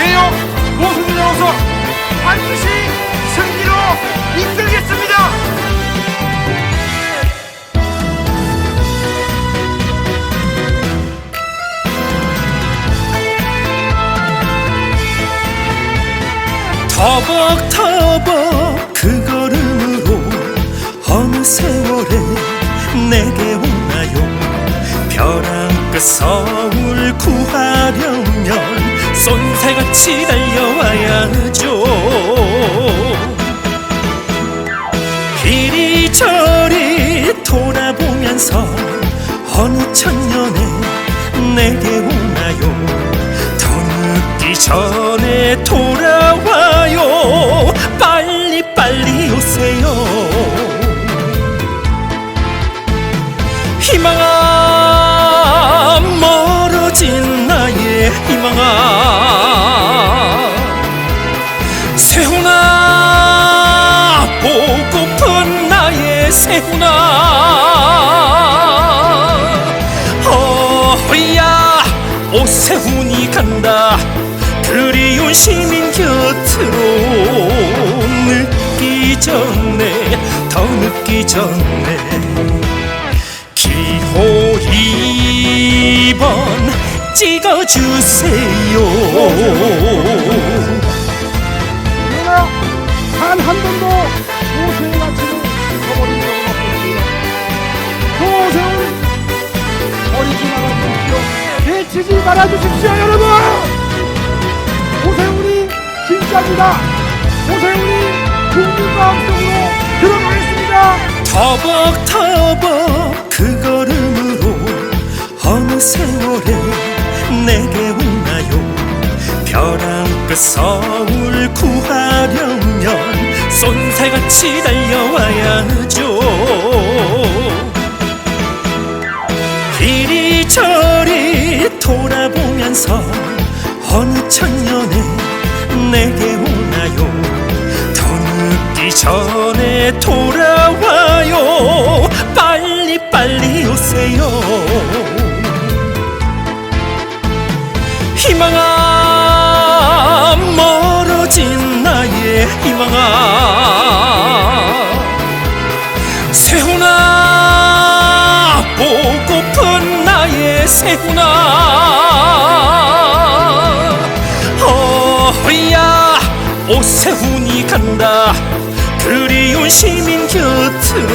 대역 모순을 넣어서 반드시 승리로 이끌겠습니다. 터벅터벅 그 걸음으로 어느 세월에 내게 오나요 벼랑 끝 서울 구하려면 쏜새같이 달려와야죠. 이리저리 돌아보면서 어느 천년에 내게 오나요? 더 늦기 전에 돌아와요. 빨리 빨리 오세요. 희망아 멀어진 나의 희망아 나의 세훈아 어야 오세훈이 간다. 그리운 시민 곁으로 늦기 전에 더 늦기 전에. 기호 2번 찍어주세요 해치지 말아주십시오, 여러분. 오세훈이 진짜입니다. 오세훈이 국민 마음속으로 들어가겠습니다. 터벅터벅 그 걸음으로 어느 세월에 내게 오나요 벼랑 끝 서울 구하려면 쏜새같이 달려와야죠 이리저리 돌아보면서 어느 천년에 내게 오나요? 더 늦기 전에 돌아와요. 빨리 빨리 오세요. 희망아 멀어진 나의 희망아. 세훈아 나의 세훈아 어야 오세훈이 간다. 그리운 시민 곁으로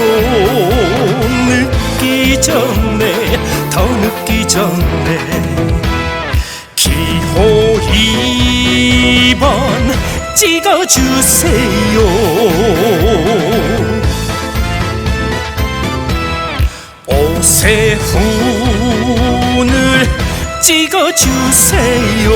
늦기 전에 더 늦기 전에. 기호 2번 찍어주세요 세훈을 찍어주세요